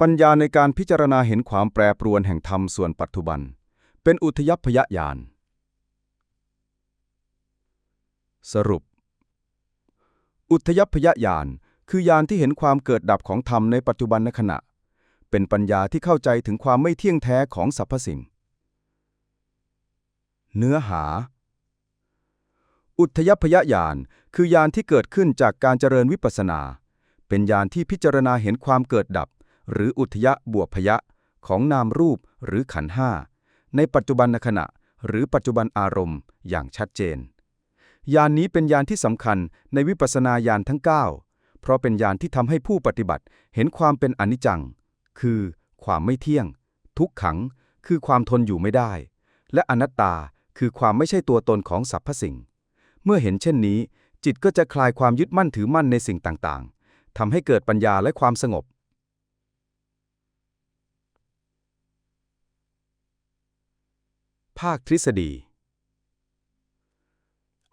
ปัญญาในการพิจารณาเห็นความแปรปรวนแห่งธรรมส่วนปัจจุบัน เป็นอุทยพยญาณสรุป อุทยพยญาณคือญาณที่เห็นความเกิดดับของธรรมในปัจจุบันขณะ เป็นปัญญาที่เข้าใจถึงความไม่เที่ยงแท้ของสรรพสิ่ง เนื้อหา อุทยพยญาณคือญาณที่เกิดขึ้นจากการเจริญวิปัสสนา เป็นญาณที่พิจารณาเห็นความเกิดดับ หรืออุทยะบวกพยะ ของนามรูปหรือขันห้าในปัจจุบันขณะ หรือปัจจุบันอารมณ์อย่างชัดเจนญานนี้เป็นญาณที่สำคัญในวิปัสสนาญาณทั้ง 9 เพราะเป็นญาณที่ทำให้ผู้ปฏิบัติเห็นความเป็นอนิจจัง คือความไม่เที่ยง ทุกขัง คือความทนอยู่ไม่ได้ และอนัตตาคือความไม่ใช่ตัวตนของสรรพสิ่ง เมื่อเห็นเช่นนี้ จิตก็จะคลายความยึดมั่นถือมั่นในสิ่งต่างๆทำให้เกิดปัญญาและความสงบาคทฤษฎี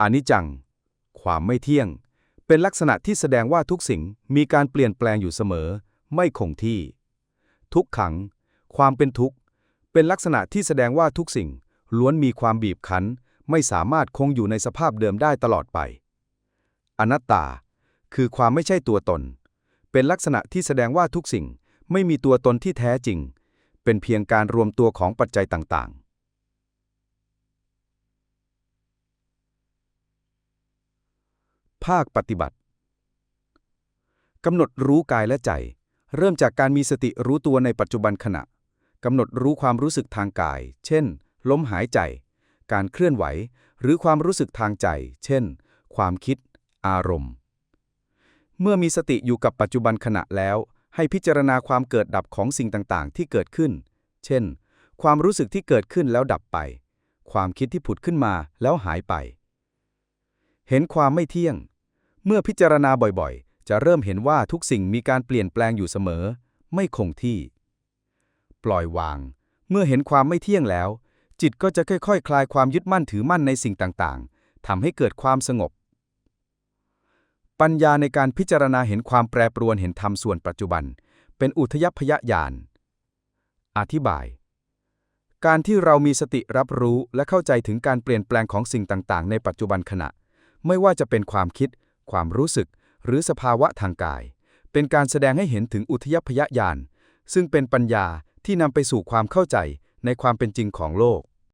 อนิจจัง ความไม่เที่ยง เป็นลักษณะที่แสดงว่าทุกสิ่งมีการเปลี่ยนแปลงอยู่เสมอ ไม่คงที่ ทุกขัง ความเป็นทุกข์ เป็นลักษณะที่แสดงว่าทุกสิ่ง ล้วนมีความบีบคั้น ไม่สามารถคงอยู่ในสภาพเดิมได้ตลอดไป อนัตตา คือความไม่ใช่ตัวตน เป็นลักษณะที่แสดงว่าทุกสิ่งไม่มีตัวตนที่แท้จริง เป็นเพียงการรวมตัวของปัจจัยต่างๆ ภาคปฏิบัติกำหนดรู้กายและใจ เริ่มจากการมีสติรู้ตัวในปัจจุบันขณะกำหนดรู้ความรู้สึกทางกาย เช่น ลมหายใจ การเคลื่อนไหว หรือความรู้สึกทางใจ เช่น ความคิด อารมณ์ เมื่อมีสติอยู่กับปัจจุบันขณะแล้ว ให้พิจารณาความเกิดดับของสิ่งต่าง ๆ ที่เกิดขึ้น เช่น ความรู้สึกที่เกิดขึ้นแล้วดับไป ความคิดที่ผุดขึ้นมาแล้วหายไป เห็นความไม่เที่ยง เมื่อพิจารณาบ่อยๆ จะเริ่มเห็นว่าทุกสิ่งมีการเปลี่ยนแปลงอยู่เสมอ ไม่คงที่ ปล่อยวาง เมื่อเห็นความไม่เที่ยงแล้ว จิตก็จะค่อยๆคคลายความยึดมั่นถือมั่นในสิ่งต่างๆทำให้เกิดความสงบ ปัญญาในการพิจารณาเห็นความแปรปรวนเห็นธรรมส่วนปัจจุบัน เป็นอุทยพยญาณอธิบาย การที่เรามีสติรับรู้และเข้าใจถึงการเปลี่ยนแปลงของสิ่งต่างๆ ในปัจจุบันขณะ ไม่ว่าจะเป็นความคิด ความรู้สึก หรือสภาวะทางกาย เป็นการแสดงให้เห็นถึงอุทยพยญาณซึ่งเป็นปัญญาที่นำไปสู่ความเข้าใจในความเป็นจริงของโลก